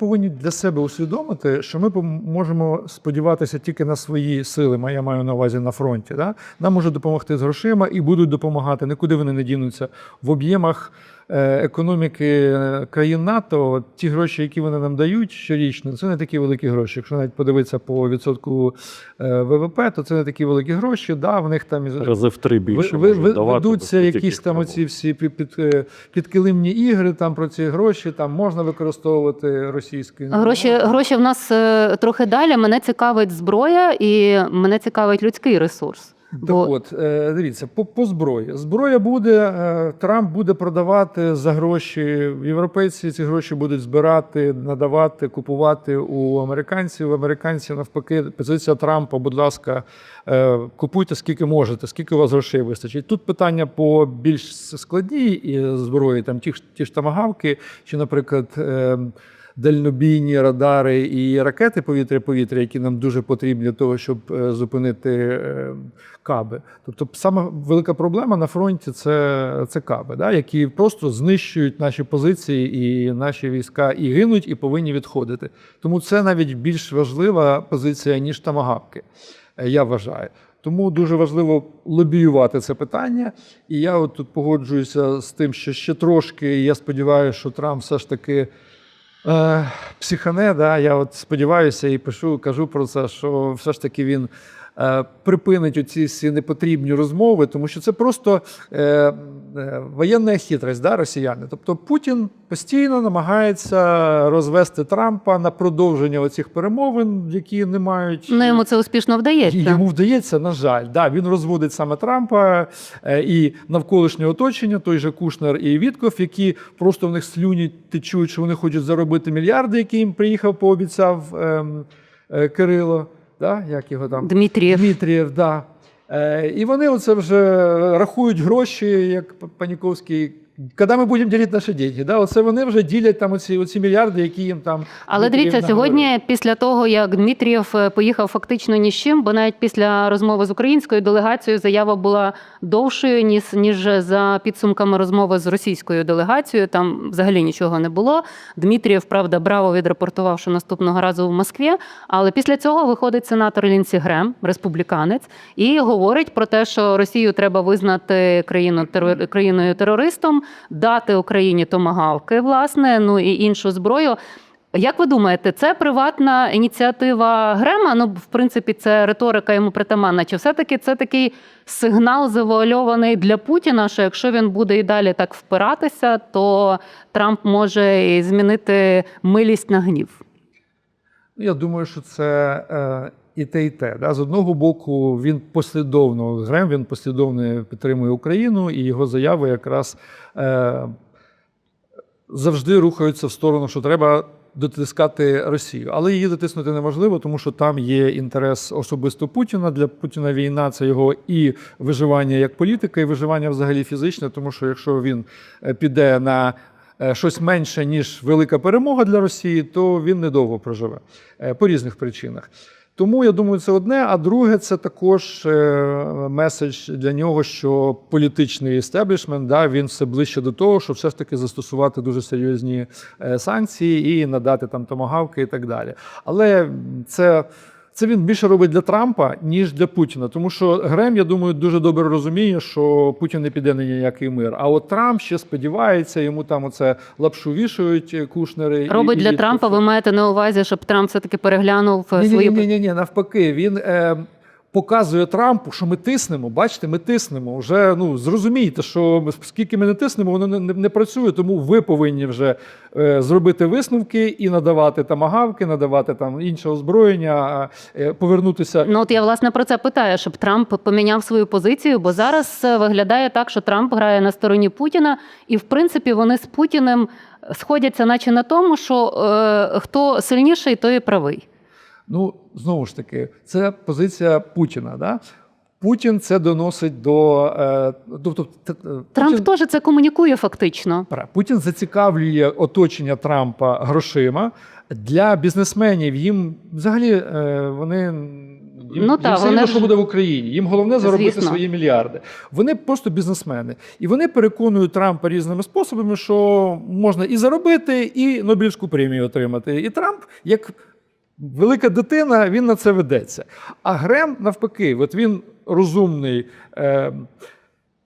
повинні для себе усвідомити, що ми можемо сподіватися тільки на свої сили. Я маю на увазі на фронті. Да? Нам можуть допомогти з грошима і будуть допомагати. Нікуди вони не дінуться в об'ємах. Е, Економіки е, країн НАТО, ті гроші, які вони нам дають щорічно, це не такі великі гроші. Якщо навіть подивитися по відсотку е, ВВП, то це не такі великі гроші. Да, в них там Рази в три більше ви, ви, давати ведуться якісь там оці всі під, під, підкилимні ігри там про ці гроші, там можна використовувати російські Гроші, гроші в нас трохи далі. Мене цікавить зброя і мене цікавить людський ресурс. Так Бо от, е, дивіться, по, по зброї. Зброя буде, е, Трамп буде продавати за гроші. Європейці ці гроші будуть збирати, надавати, купувати у американців. Американці навпаки, позиція Трампа, будь ласка, е, купуйте скільки можете, скільки у вас грошей вистачить. Тут питання по більш складній зброї, там ті, ж- ті ж тамагавки, чи, наприклад. Дальнобійні радари і ракети повітря-повітря, які нам дуже потрібні для того, щоб е, зупинити е, каби. Тобто, сама велика проблема на фронті це, це каби, да, які просто знищують наші позиції, і наші війська і гинуть, і повинні відходити. Тому це навіть більш важлива позиція, ніж тамагавки, е, я вважаю. Тому дуже важливо лобіювати це питання. І я от тут погоджуюся з тим, що ще трошки, я сподіваюся, що Трамп все ж таки. Е, психане, да, я от сподіваюся і пишу, кажу про це, що все ж таки він припинить оці всі непотрібні розмови, тому що це просто е, е, воєнна хитрость да, росіяни. Тобто Путін постійно намагається розвести Трампа на продовження оцих перемовин, які не мають. ну, йому це успішно вдається. Йому вдається, на жаль, да, він розводить саме Трампа е, і навколишнє оточення, той же Кушнер і Вітков, які просто в них слюні течуть, що вони хочуть заробити мільярди, які їм приїхав, пообіцяв ем, е, Кирило. Да, як його там? Дмитрієв. Дмитрієв, да. Е, і вони оце вже рахують гроші, як Паніковський. Коли ми будемо ділити наші деньги, да? Оце вони вже ділять там оці, оці мільярди, які їм там. Але дивіться, сьогодні, після того як Дмитрієв е, поїхав фактично ні з чим, бо навіть після розмови з українською делегацією заява була довшою ніж ніж за підсумками розмови з російською делегацією. Там взагалі нічого не було. Дмитрієв, правда, браво відрапортував, що наступного разу в Москві. Але після цього виходить сенатор Лінсі Грем, республіканець, і говорить про те, що Росію треба визнати країну країною терористом, дати Україні томагавки, власне, ну і іншу зброю. Як ви думаєте, це приватна ініціатива Грема? Ну, в принципі, це риторика йому притаманна. Чи все-таки це такий сигнал завуальований для Путіна, що якщо він буде і далі так впиратися, то Трамп може змінити милість на гнів? Я думаю, що це е, і те, і те. Да? З одного боку, він послідовно Грем, він послідовно підтримує Україну, і його заяви якраз е, завжди рухаються в сторону, що треба дотискати Росію. Але її дотиснути неможливо, тому що там є інтерес особисто Путіна. Для Путіна війна це його і виживання як політика, і виживання взагалі фізичне, тому що якщо він е, піде на е, щось менше, ніж велика перемога для Росії, то він недовго проживе е, по різних причинах. Тому я думаю, це одне. А друге, це також е, меседж для нього, що політичний істеблішмент да, він все ближче до того, щоб все ж таки застосувати дуже серйозні е, санкції і надати там томагавки і так далі. Але це. Це він більше робить для Трампа, ніж для Путіна. Тому що Грем, я думаю, дуже добре розуміє, що Путін не піде на ніякий мир. А от Трамп ще сподівається, йому там оце лапшу вішають е, кушнери. Робить і для і Трампа. Ви маєте на увазі, щоб Трамп все-таки переглянув е, Ні, свої ні, ні, ні, ні, навпаки, він е, показує Трампу, що ми тиснемо. Бачите, ми тиснемо. Вже ну зрозумійте, що ми- скільки ми не тиснемо, воно не, не, не працює. Тому ви повинні вже е, зробити висновки і надавати там агавки, надавати там інше озброєння, е, повернутися. Ну от я власне про це питаю, щоб Трамп поміняв свою позицію, бо зараз е, виглядає так, що Трамп грає на стороні Путіна, і в принципі вони з Путіним сходяться, наче на тому, що е, хто сильніший, той і правий. Ну знову ж таки, це позиція Путіна. Да? Путін це доносить до е, тобто т- Трамп Путін- теж це комунікує фактично. Путін зацікавлює оточення Трампа грошима. Для бізнесменів їм взагалі е, вони Їм, Ну їм та, все вони рівно, ж- що буде в Україні. Їм головне заробити Звісно. свої мільярди. Вони просто бізнесмени. І вони переконують Трампа різними способами, що можна і заробити, і Нобелівську премію отримати. І Трамп, як велика дитина, він на це ведеться. А Грем, навпаки, от він розумний. Е,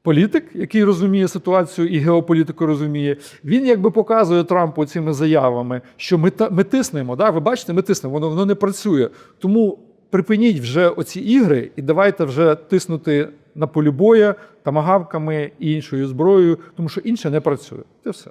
Політик, який розуміє ситуацію і геополітику розуміє, він якби показує Трампу цими заявами, що ми, ми тиснемо. Да? Ви бачите, ми тиснемо, воно, воно не працює. Тому припиніть вже оці ігри і давайте вже тиснути на полі бою, тамагавками і іншою зброєю, тому що інше не працює. Це все.